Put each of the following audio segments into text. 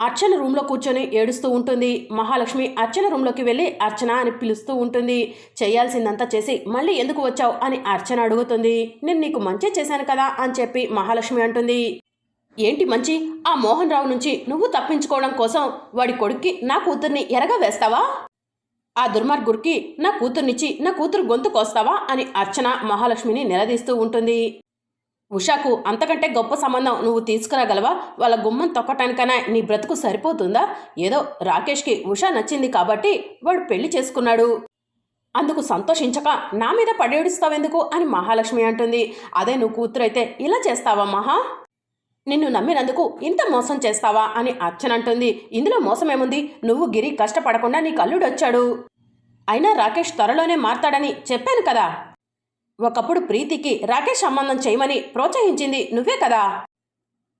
అర్చన రూమ్లో కూర్చొని ఏడుస్తూ ఉంటుంది. మహాలక్ష్మి అర్చన రూమ్లోకి వెళ్ళి అర్చన అని పిలుస్తూ ఉంటుంది. చేయాల్సిందంతా చేసి మళ్ళీ ఎందుకు వచ్చావు అని అర్చన అడుగుతుంది. నేను నీకు మంచి చేశాను కదా అని చెప్పి మహాలక్ష్మి అంటుంది. ఏంటి మంచి? ఆ మోహన్ రావు నుంచి నువ్వు తప్పించుకోవడం కోసం వాడి కొడుక్కి నా కూతుర్ని ఎరగా వేస్తావా? ఆ దుర్మార్గుడికి నా కూతుర్నిచ్చి నా కూతురు గొంతు కోస్తావా అని అర్చన మహాలక్ష్మిని నిలదీస్తూ ఉంటుంది. ఉషాకు అంతకంటే గొప్ప సంబంధం నువ్వు తీసుకురాగలవా? వాళ్ళ గుమ్మం తొక్కటానికైనా నీ బ్రతుకు సరిపోతుందా? ఏదో రాకేష్కి ఉషా నచ్చింది కాబట్టి వాడు పెళ్ళి చేసుకున్నాడు. అందుకు సంతోషించక నా మీద పడేడుస్తావెందుకు అని మహాలక్ష్మి అంటుంది. అదే నువ్వు కూతురైతే ఇలా చేస్తావా మహా? నిన్ను నమ్మినందుకు ఇంత మోసం చేస్తావా అని అర్చనంటుంది ఇందులో మోసమేముంది? నువ్వు గిరి కష్టపడకుండా నీ కల్లుడు వచ్చాడు అయినా రాకేష్ త్వరలోనే మారతాడని చెప్పాను కదా. ఒకప్పుడు ప్రీతికి రాకేష్ సంబంధం చేయమని ప్రోత్సహించింది నువ్వే కదా.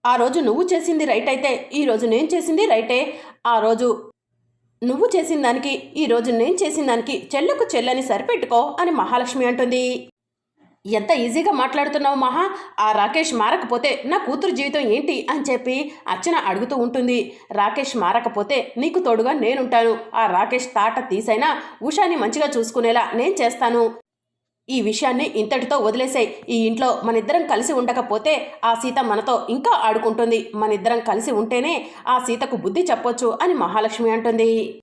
ఆ రోజు నువ్వు చేసింది రైట్ అయితే ఈ రోజు నేను చేసింది రైటే. ఆ రోజు నువ్వు చేసిన దానికి ఈ రోజు నేను చేసిన దానికి చెల్లకు చెల్లని సరిపెట్టుకో అని మహాలక్ష్మి అంటుంది. ఎంత ఈజీగా మాట్లాడుతున్నావు మహా? ఆ రాకేష్ మారకపోతే నా కూతురు జీవితం ఏంటి అని చెప్పి అర్చన అడుగుతూ ఉంటుంది. రాకేష్ మారకపోతే నీకు తోడుగా నేనుంటాను. ఆ రాకేష్ తాట తీసైనా ఉషాని మంచిగా చూసుకునేలా నేను చేస్తాను. ఈ విషయాన్ని ఇంతటితో వదిలేసాయి. ఈ ఇంట్లో మనిద్దరం కలిసి ఉండకపోతే ఆ సీత మనతో ఇంకా ఆడుకుంటుంది. మనిద్దరం కలిసి ఉంటేనే ఆ సీతకు బుద్ధి చెప్పొచ్చు అని మహాలక్ష్మి అంటుంది.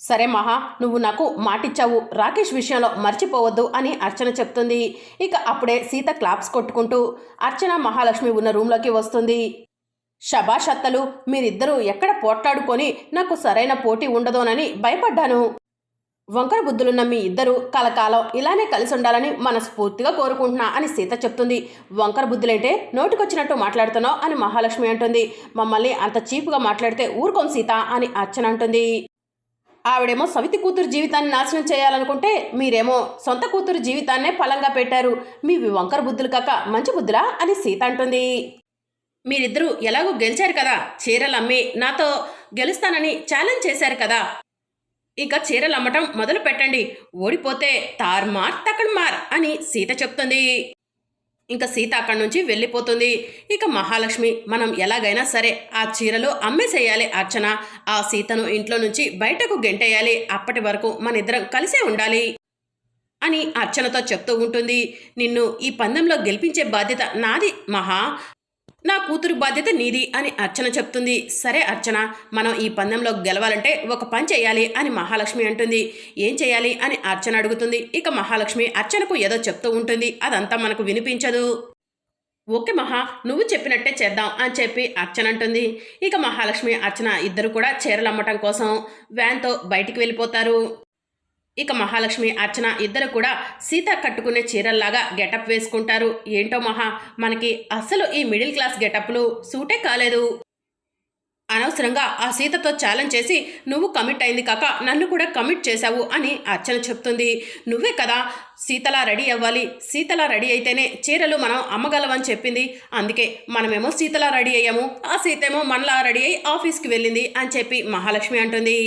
సరే మహా నువ్వు నాకు మాటిచ్చావు. రాకేష్ విషయంలో మర్చిపోవద్దు అని అర్చన చెప్తుంది. ఇక అప్పుడే సీత క్లాప్స్ కొట్టుకుంటూ అర్చన మహాలక్ష్మి ఉన్న రూమ్లోకి వస్తుంది. షబాష్ అత్తలు మీరిద్దరూ ఎక్కడ పోట్లాడుకొని నాకు సరైన పోటీ ఉండదోనని భయపడ్డాను. వంకర బుద్ధులున్న మీ ఇద్దరు కలకాలం ఇలానే కలిసి ఉండాలని మనస్ఫూర్తిగా కోరుకుంటున్నా అని సీత చెప్తుంది. వంకర బుద్ధులంటే నోటికొచ్చినట్టు మాట్లాడుతున్నావు అని మహాలక్ష్మి అంటుంది. మమ్మల్ని అంత చీపుగా మాట్లాడితే ఊరుకోం సీత అని అర్చన అంటుంది. ఆవిడేమో సవితి కూతురు జీవితాన్ని నాశనం చేయాలనుకుంటే మీరేమో సొంత కూతురు జీవితాన్నే ఫలంగా పెట్టారు. మీవి వంకర బుద్ధులు కాక మంచి బుద్ధులా అని సీత అంటుంది. మీరిద్దరూ ఎలాగో గెలిచారు కదా. చీరలు అమ్మి నాతో గెలుస్తానని ఛాలెంజ్ చేశారు కదా. ఇక చీరలు అమ్మటం మొదలు పెట్టండి. ఓడిపోతే తార్మార్ తకడ్మార్ అని సీత చెప్తుంది. ఇంకా సీత అక్కడి నుంచి వెళ్ళిపోతుంది. ఇక మహాలక్ష్మి మనం ఎలాగైనా సరే ఆ చీరలు అమ్మేసేయాలి అర్చన. ఆ సీతను ఇంట్లో నుంచి బయటకు గెంటేయాలి. అప్పటి వరకు మన ఇద్దరం కలిసే ఉండాలి అని అర్చనతో చెప్తూ ఉంటుంది. నిన్ను ఈ పందెంలో గెలిపించే బాధ్యత నాది మహా. నా కూతురు బాధ్యత నీది అని అర్చన చెప్తుంది. సరే అర్చన మనం ఈ పందెంలో గెలవాలంటే ఒక పని చేయాలి అని మహాలక్ష్మి అంటుంది. ఏం చేయాలి అని అర్చన అడుగుతుంది. ఇక మహాలక్ష్మి అర్చనకు ఏదో చెప్తూ ఉంటుంది. అదంతా మనకు వినిపించదు. ఓకే మహా నువ్వు చెప్పినట్టే చేద్దాం అని చెప్పి అర్చన అంటుంది. ఇక మహాలక్ష్మి అర్చన ఇద్దరు కూడా చీరలు అమ్మటం కోసం వ్యాన్తో బయటికి వెళ్ళిపోతారు. ఇక మహాలక్ష్మి అర్చన ఇద్దరు కూడా సీత కట్టుకునే చీరల్లాగా గెటప్ వేసుకుంటారు. ఏంటో మహా మనకి అస్సలు ఈ మిడిల్ క్లాస్ గెటప్లు సూటే కాలేదు. అనవసరంగా ఆ సీతతో ఛాలెంజ్ చేసి నువ్వు కమిట్ అయింది కాక నన్ను కూడా కమిట్ చేశావు అని అర్చన చెప్తుంది. నువ్వే కదా సీతలా రెడీ అవ్వాలి. సీతలా రెడీ అయితేనే చీరలు మనం అమ్మగలవని చెప్పింది. అందుకే మనమేమో సీతలా రెడీ అయ్యాము. ఆ సీతేమో మనలా రెడీ అయ్యి ఆఫీస్కి వెళ్ళింది అని చెప్పి మహాలక్ష్మి అంటుంది.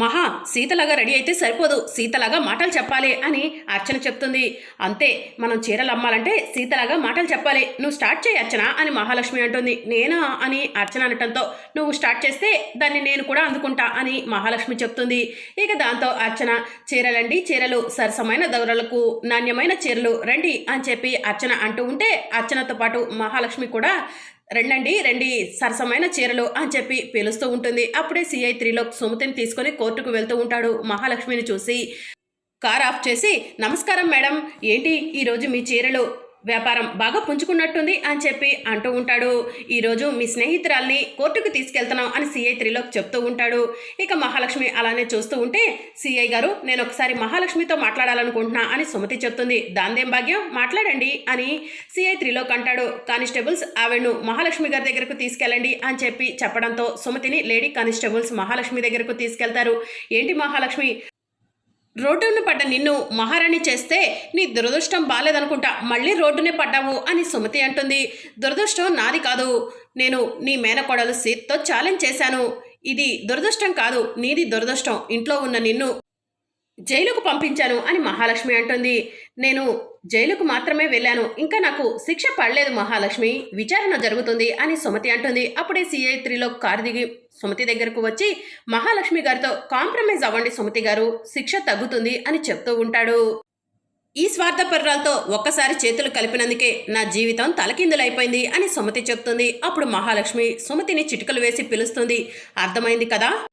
మహా సీతలాగా రెడీ అయితే సరిపోదు. సీతలాగా మాటలు చెప్పాలి అని అర్చన చెప్తుంది. అంతే మనం చీరలు అమ్మాలంటే సీతలాగా మాటలు చెప్పాలి. నువ్వు స్టార్ట్ చేయి అర్చన అని మహాలక్ష్మి అంటుంది. నేనా అని అర్చన అనటంతో నువ్వు స్టార్ట్ చేస్తే దాన్ని నేను కూడా అందుకుంటా అని మహాలక్ష్మి చెప్తుంది. ఇక దాంతో అర్చన చీరలండి చీరలు సరసమైన దౌరలకు నాణ్యమైన చీరలు రండి అని చెప్పి అర్చన అంటూ ఉంటే అర్చనతో పాటు మహాలక్ష్మి కూడా రెండండి రండి సరసమైన చీరలు అని చెప్పి పిలుస్తూ ఉంటుంది. అప్పుడే సిఐ త్రీలో సుమతిని తీసుకొని కోర్టుకు వెళ్తూ ఉంటాడు. మహాలక్ష్మిని చూసి కార్ ఆఫ్ చేసి నమస్కారం మేడం ఏంటి ఈరోజు మీ చీరలు? వ్యాపారం బాగా పుంజుకున్నట్టుంది అని చెప్పి అంటూ ఉంటాడు. ఈరోజు మీ స్నేహితురాల్ని కోర్టుకు తీసుకెళ్తున్నాం అని సిఐ త్రిలోక్ చెప్తూ ఉంటాడు. ఇక మహాలక్ష్మి అలానే చూస్తూ ఉంటే సిఐ గారు నేను ఒకసారి మహాలక్ష్మితో మాట్లాడాలనుకుంటున్నా అని సుమతి చెప్తుంది. దాందేం భాగ్యం? మాట్లాడండి అని సిఐ త్రిలోక్ అంటాడు. కానిస్టేబుల్స్ ఆవిడను మహాలక్ష్మి గారి దగ్గరకు తీసుకెళ్ళండి అని చెప్పి చెప్పడంతో సుమతిని లేడీ కానిస్టేబుల్స్ మహాలక్ష్మి దగ్గరకు తీసుకెళ్తారు. ఏంటి మహాలక్ష్మి? రోడ్డును పడ్డ నిన్ను మహారాణి చేస్తే నీ దురదృష్టం బాలేదనుకుంటా మళ్ళీ రోడ్డునే పడ్డావు అని సుమతి అంటుంది. దురదృష్టం నాది కాదు. నేను నీ మేనకోడలు సీత్తో ఛాలెంజ్ చేశాను. ఇది దురదృష్టం కాదు నీది దురదృష్టం. ఇంట్లో ఉన్న నిన్ను జైలుకు పంపించాను అని మహాలక్ష్మి అంటుంది. నేను జైలుకు మాత్రమే వెళ్ళాను. ఇంకా నాకు శిక్ష పడలేదు మహాలక్ష్మి. విచారణ జరుగుతుంది అని సుమతి అంటుంది. అప్పుడే సిఐ త్రీలో కారు దిగి సుమతి దగ్గరకు వచ్చి మహాలక్ష్మి గారితో కాంప్రమైజ్ అవ్వండి సుమతి గారు. శిక్ష తగ్గుతుంది అని చెప్తూ ఉంటాడు. ఈ స్వార్థపర్రాలతో ఒక్కసారి చేతులు కలిపినందుకే నా జీవితం తలకిందులైపోయింది అని సుమతి చెప్తుంది. అప్పుడు మహాలక్ష్మి సుమతిని చిటికలు వేసి పిలుస్తుంది. అర్థమైంది కదా?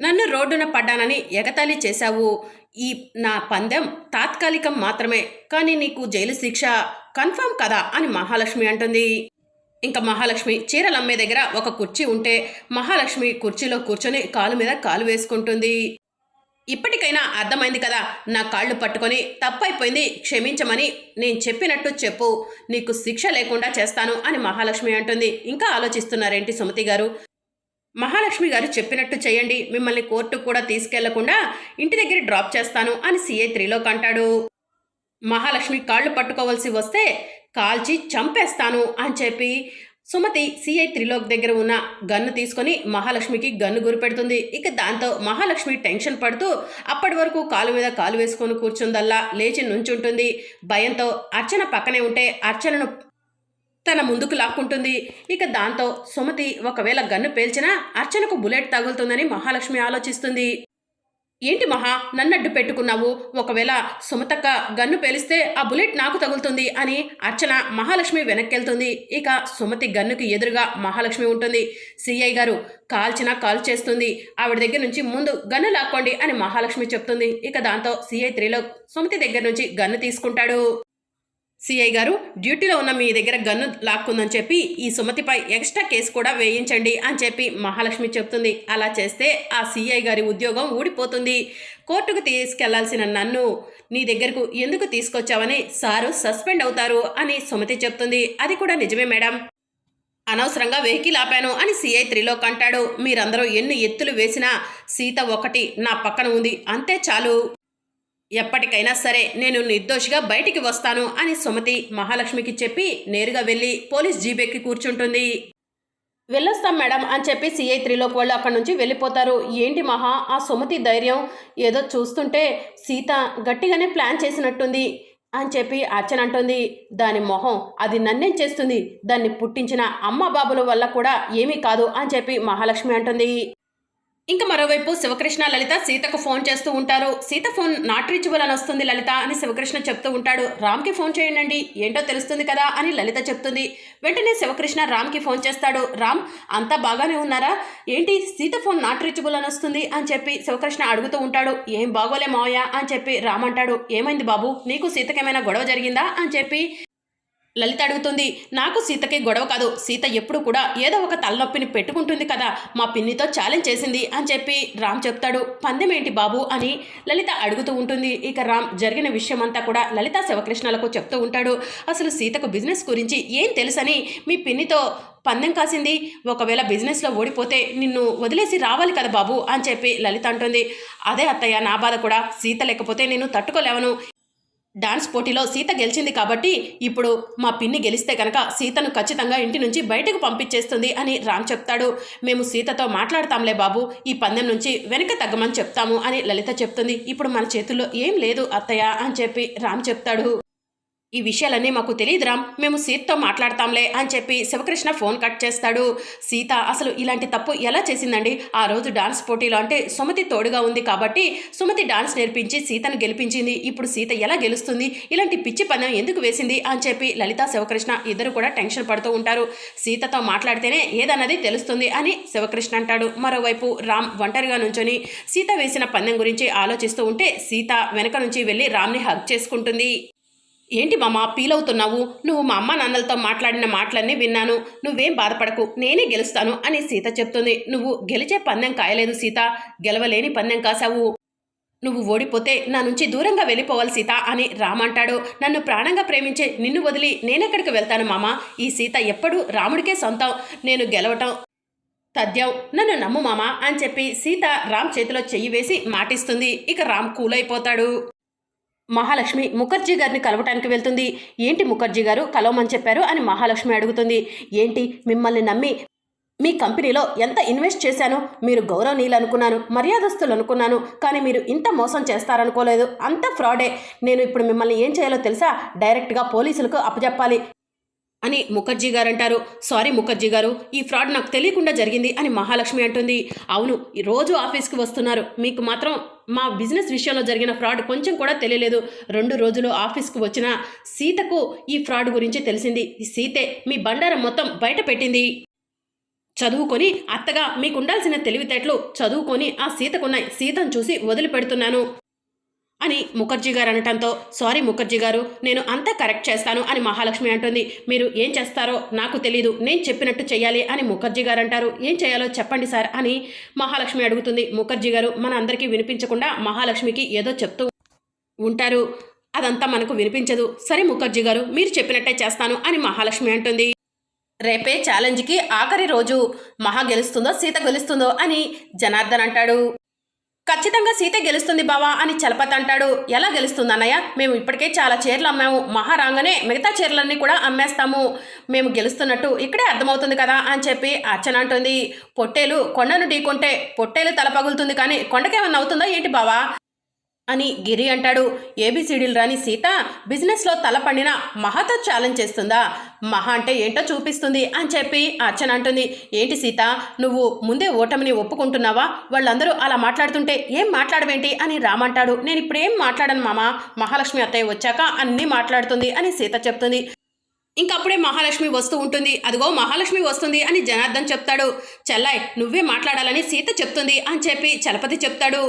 నన్ను రోడ్డున పడ్డానని ఎగతాళి చేశావు. ఈ నా పందెం తాత్కాలికం మాత్రమే. కానీ నీకు జైలు శిక్ష కన్ఫర్మ్ కదా అని మహాలక్ష్మి అంటుంది. ఇంకా మహాలక్ష్మి చీరలమ్మే దగ్గర ఒక కుర్చీ ఉంటే మహాలక్ష్మి కుర్చీలో కూర్చొని కాలు మీద కాలు వేసుకుంటుంది. ఇప్పటికైనా అర్థమైంది కదా నా కాళ్ళు పట్టుకొని తప్పైపోయింది క్షమించమని నేను చెప్పినట్టు చెప్పు. నీకు శిక్ష లేకుండా చేస్తాను అని మహాలక్ష్మి అంటుంది. ఇంకా ఆలోచిస్తున్నారేంటి సుమతి గారు? మహాలక్ష్మి గారు చెప్పినట్టు చేయండి. మిమ్మల్ని కోర్టుకు కూడా తీసుకెళ్ళకుండా ఇంటి దగ్గర డ్రాప్ చేస్తాను అని సిఐ త్రీలోకి అంటాడు. మహాలక్ష్మి కాళ్ళు పట్టుకోవాల్సి వస్తే కాల్చి చంపేస్తాను అని చెప్పి సుమతి సిఐ త్రిలోక్ దగ్గర ఉన్న గన్ను తీసుకొని మహాలక్ష్మికి గన్ను గురిపెడుతుంది ఇక దాంతో మహాలక్ష్మి టెన్షన్ పడుతూ అప్పటి వరకు కాలు మీద కాలు వేసుకొని కూర్చుందల్లా లేచి నుంచుంటుంది. భయంతో అర్చన పక్కనే ఉంటే అర్చనను తన ముందుకు లాక్కుంటుంది. ఇక దాంతో సుమతి ఒకవేళ గన్ను పేల్చినా అర్చనకు బుల్లెట్ తగులుతుందని మహాలక్ష్మి ఆలోచిస్తుంది. ఏంటి మహా నన్నడ్డు పెట్టుకున్నావు? ఒకవేళ సుమతక్క గన్ను పేలిస్తే ఆ బుల్లెట్ నాకు తగులుతుంది అని అర్చన మహాలక్ష్మి వెనక్కెళ్తుంది. ఇక సుమతి గన్నుకి ఎదురుగా మహాలక్ష్మి ఉంటుంది. సిఐ గారు కాల్చినా కాల్ చేస్తుంది. ఆవిడ దగ్గర నుంచి ముందు గన్ను లాక్కోండి అని మహాలక్ష్మి చెప్తుంది. ఇక దాంతో సిఐ త్రీలో సుమతి దగ్గర నుంచి గన్ను తీసుకుంటాడు. సిఐ గారు డ్యూటీలో ఉన్న మీ దగ్గర గన్ను లాక్కుందని చెప్పి ఈ సుమతిపై ఎక్స్ట్రా కేసు కూడా వేయించండి అని చెప్పి మహాలక్ష్మి చెప్తుంది. అలా చేస్తే ఆ సిఐ గారి ఉద్యోగం ఊడిపోతుంది. కోర్టుకు తీసుకెళ్ళాల్సిన నన్ను నీ దగ్గరకు ఎందుకు తీసుకొచ్చావని సారు సస్పెండ్ అవుతారు అని సుమతి చెప్తుంది. అది కూడా నిజమే మేడం. అనవసరంగా వెహికల్ ఆపాను అని సిఐ త్రిలోక్ అంటాడు. మీరందరూ ఎన్ని ఎత్తులు వేసినా సీత ఒకటి నా పక్కన ఉంది. అంతే చాలు. ఎప్పటికైనా సరే నేను నిర్దోషిగా బయటికి వస్తాను అని సుమతి మహాలక్ష్మికి చెప్పి నేరుగా వెళ్ళి పోలీస్ జీబెక్కి కూర్చుంటుంది. వెళ్ళొస్తాం మేడం అని చెప్పి సిఐ త్రీలోకి వాళ్ళు అక్కడి నుంచి వెళ్ళిపోతారు. ఏంటి మహా ఆ సుమతి ధైర్యం? ఏదో చూస్తుంటే సీత గట్టిగానే ప్లాన్ చేసినట్టుంది అని చెప్పి అర్చన అంటుంది. దాని మొహం అది నన్నేం చేస్తుంది? దాన్ని పుట్టించిన అమ్మ బాబుల వల్ల కూడా ఏమీ కాదు అని చెప్పి మహాలక్ష్మి అంటుంది. ఇంకా మరోవైపు శివకృష్ణ లలిత సీతకు ఫోన్ చేస్తూ ఉంటారు. సీత ఫోన్ నాట్ రీచబుల్ అని వస్తుంది లలిత అని శివకృష్ణ చెప్తూ ఉంటాడు. రామ్కి ఫోన్ చేయండి ఏంటో తెలుస్తుంది కదా అని లలిత చెప్తుంది. వెంటనే శివకృష్ణ రామ్కి ఫోన్ చేస్తాడు. రామ్ అంతా బాగానే ఉన్నారా? ఏంటి సీత ఫోన్ నాట్ రీచబుల్ అని వస్తుంది అని చెప్పి శివకృష్ణ అడుగుతూ ఉంటాడు. ఏం బాగోలే మావయ్య అని చెప్పి రామ్ అంటాడు. ఏమైంది బాబు? నీకు సీతకేమైనా గొడవ జరిగిందా అని చెప్పి లలిత అడుగుతుంది నాకు సీతకి గొడవ కాదు. సీత ఎప్పుడు కూడా ఏదో ఒక తలనొప్పిని పెట్టుకుంటుంది కదా. మా పిన్నితో ఛాలెంజ్ చేసింది అని చెప్పి రామ్ చెప్తాడు. పందెం ఏంటి బాబు అని లలిత అడుగుతూ ఉంటుంది. ఇక రామ్ జరిగిన విషయం అంతా కూడా లలిత శివకృష్ణలకు చెప్తూ ఉంటాడు. అసలు సీతకు బిజినెస్ గురించి ఏం తెలుసని? మీ పిన్నితో పందెం కాసింది. ఒకవేళ బిజినెస్లో ఓడిపోతే నిన్ను వదిలేసి రావాలి కదా బాబు అని చెప్పి లలిత అంటుంది. అదే అత్తయ్య నా బాధ కూడా. సీత లేకపోతే నేను తట్టుకోలేవను. డాన్స్ పోటీలో సీత గెలిచింది కాబట్టి ఇప్పుడు మా పిన్ని గెలిస్తే కనుక సీతను ఖచ్చితంగా ఇంటి నుంచి బయటకు పంపించేస్తుంది అని రామ్ చెప్తాడు. మేము సీతతో మాట్లాడతాంలే బాబు ఈ పందెం నుంచి వెనక తగ్గమని చెప్తాము అని లలిత చెప్తుంది. ఇప్పుడు మన చేతుల్లో ఏం లేదు అత్తయ్య అని చెప్పి రామ్ చెప్తాడు. ఈ విషయాలన్నీ మాకు తెలియదురామ్ మేము సీతతో మాట్లాడతాంలే అని చెప్పి శివకృష్ణ ఫోన్ కట్ చేస్తాడు. సీత అసలు ఇలాంటి తప్పు ఎలా చేసిందండి? ఆ రోజు డాన్స్ పోటీలో అంటే సుమతి తోడుగా ఉంది కాబట్టి సుమతి డాన్స్ నేర్పించి సీతను గెలిపించింది. ఇప్పుడు సీత ఎలా గెలుస్తుంది? ఇలాంటి పిచ్చి పదం ఎందుకు వేసింది? అని చెప్పి లలిత శివకృష్ణ ఇద్దరు కూడా టెన్షన్ పడుతూ ఉంటారు. సీతతో మాట్లాడితేనే ఏదన్నది తెలుస్తుంది అని శివకృష్ణ అంటాడు. మరోవైపు రామ్ ఒంటరిగా నుంచొని సీత వేసిన పందెం గురించి ఆలోచిస్తూ ఉంటే సీత వెనక నుంచి వెళ్ళి రామ్ని హగ్ చేసుకుంటుంది. ఏంటి మామ ఫీల్ అవుతున్నావు నువ్వు మా అమ్మ నాన్నలతో మాట్లాడిన మాటలన్నీ విన్నాను. నువ్వేం బాధపడకు నేనే గెలుస్తాను అని సీత చెప్తుంది. నువ్వు గెలిచే పందెం కాయలేదు సీత గెలవలేని పందెం కాసావు నువ్వు ఓడిపోతే నా నుంచి దూరంగా వెళ్ళిపోవాలి సీత అని రామంటాడు నన్ను ప్రాణంగా ప్రేమించే నిన్ను వదిలి నేనెక్కడికి వెళ్తాను మామ? ఈ సీత ఎప్పుడూ రాముడికే సొంతం. నేను గెలవటం తద్యం నన్ను నమ్ము మామ అని చెప్పి సీత రామ్ చేతిలో చెయ్యి వేసి మాటిస్తుంది. ఇక రామ్ కూలైపోతాడు. మహాలక్ష్మి ముఖర్జీ గారిని కలవటానికి వెళ్తుంది. ఏంటి ముఖర్జీ గారు కలవమని చెప్పారు అని మహాలక్ష్మి అడుగుతుంది. ఏంటి మిమ్మల్ని నమ్మి మీ కంపెనీలో ఎంత ఇన్వెస్ట్ చేశాను? మీరు గౌరవనీయులు అనుకున్నాను మర్యాదస్తులు అనుకున్నాను కానీ మీరు ఇంత మోసం చేస్తారనుకోలేదు. అంత ఫ్రాడే. నేను ఇప్పుడు మిమ్మల్ని ఏం చేయాలో తెలుసా? డైరెక్ట్గా పోలీసులకు అప్పచెప్పాలి అని ముఖర్జీ గారు అంటారు సారీ ముఖర్జీ గారు ఈ ఫ్రాడ్ నాకు తెలియకుండా జరిగింది అని మహాలక్ష్మి అంటుంది. అవును ఈ రోజు ఆఫీస్కి వస్తున్నారు. మీకు మాత్రం మా బిజినెస్ విషయంలో జరిగిన ఫ్రాడ్ కొంచెం కూడా తెలియలేదు. రెండు రోజులు ఆఫీస్కి వచ్చిన సీతకు ఈ ఫ్రాడ్ గురించి తెలిసింది. ఈ సీతే మీ బండారం మొత్తం బయట పెట్టింది. చదువుకొని అత్తగా మీకు ఉండాల్సిన తెలివితేటలు చదువుకొని ఆ సీతకున్నాయి. సీతను చూసి వదిలిపెడుతున్నాను. అని ముఖర్జీ గారు అనటంతో సారీ ముఖర్జీ గారు నేను అంతా కరెక్ట్ చేస్తాను అని మహాలక్ష్మి అంటుంది. మీరు ఏం చేస్తారో నాకు తెలీదు నేను చెప్పినట్టు చేయాలి అని ముఖర్జీ గారు అంటారు. ఏం చేయాలో చెప్పండి సార్ అని మహాలక్ష్మి అడుగుతుంది. ముఖర్జీ గారు మన అందరికీ వినిపించకుండా మహాలక్ష్మికి ఏదో చెప్తూ ఉంటారు. అదంతా మనకు వినిపించదు. సరే ముఖర్జీ గారు మీరు చెప్పినట్టే చేస్తాను అని మహాలక్ష్మి అంటుంది. రేపే ఛాలెంజ్కి ఆఖరి రోజు మహా గెలుస్తుందో సీత గెలుస్తుందో అని జనార్దన్ అంటాడు. ఖచ్చితంగా సీత గెలుస్తుంది బావా అని చలపతి అంటాడు. ఎలా గెలుస్తుంది అన్నయ్య? మేము ఇప్పటికే చాలా చీరలు అమ్మాము. మహా రాగానే మిగతా చీరలన్నీ కూడా అమ్మేస్తాము. మేము గెలుస్తున్నట్టు ఇక్కడే అర్థమవుతుంది కదా అని చెప్పి అర్చన అంటుంది. పొట్టేలు కొండను ఢీకొంటే పొట్టేలు తల పగులుతుంది కానీ కొండకేమన్నా అవుతుందా ఏంటి బావా? అని గిరి అంటాడు. ఏబిసిడీలు రాని సీత బిజినెస్లో తలపండిన మహాతో ఛాలెంజ్ చేస్తుందా? మహా అంటే ఏంటో చూపిస్తుంది అని చెప్పి అర్చన అంటుంది. ఏంటి సీత నువ్వు ముందే ఓటమిని ఒప్పుకుంటున్నావా? వాళ్ళందరూ అలా మాట్లాడుతుంటే ఏం మాట్లాడవేంటి అని రామంటాడు నేను ఇప్పుడేం మాట్లాడను మామ? మహాలక్ష్మి అత్తయ్య వచ్చాక అన్నీ మాట్లాడుతుంది అని సీత చెప్తుంది. ఇంకప్పుడే మహాలక్ష్మి వస్తూ ఉంటుంది. అదిగో మహాలక్ష్మి వస్తుంది అని జనార్దన్ చెప్తాడు. చెల్లాయ్ నువ్వే మాట్లాడాలని సీత చెప్తుంది అని చెప్పి చలపతి చెప్తాడు.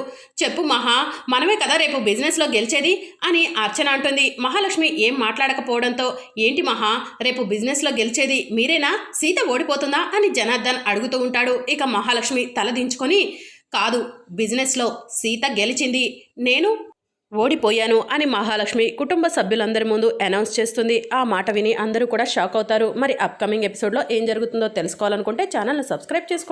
చెప్పు మహా మనమే కదా రేపు బిజినెస్లో గెలిచేది అని అర్చన అంటుంది. మహాలక్ష్మి ఏం మాట్లాడకపోవడంతో ఏంటి మహా రేపు బిజినెస్లో గెలిచేది మీరేనా? సీత ఓడిపోతుందా అని జనార్దన్ అడుగుతూ ఉంటాడు. ఇక మహాలక్ష్మి తలదించుకొని కాదు బిజినెస్లో సీత గెలిచింది. నేను ఓడిపోయాను అని మహాలక్ష్మి కుటుంబ సభ్యులందరి ముందు అనౌన్స్ చేస్తుంది. ఆ మాట విని అందరూ కూడా షాక్ అవుతారు. మరి అప్కమింగ్ ఎపిసోడ్లో ఏం జరుగుతుందో తెలుసుకోవాలనుకుంటే ఛానల్ని సబ్స్క్రైబ్ చేసుకోండి.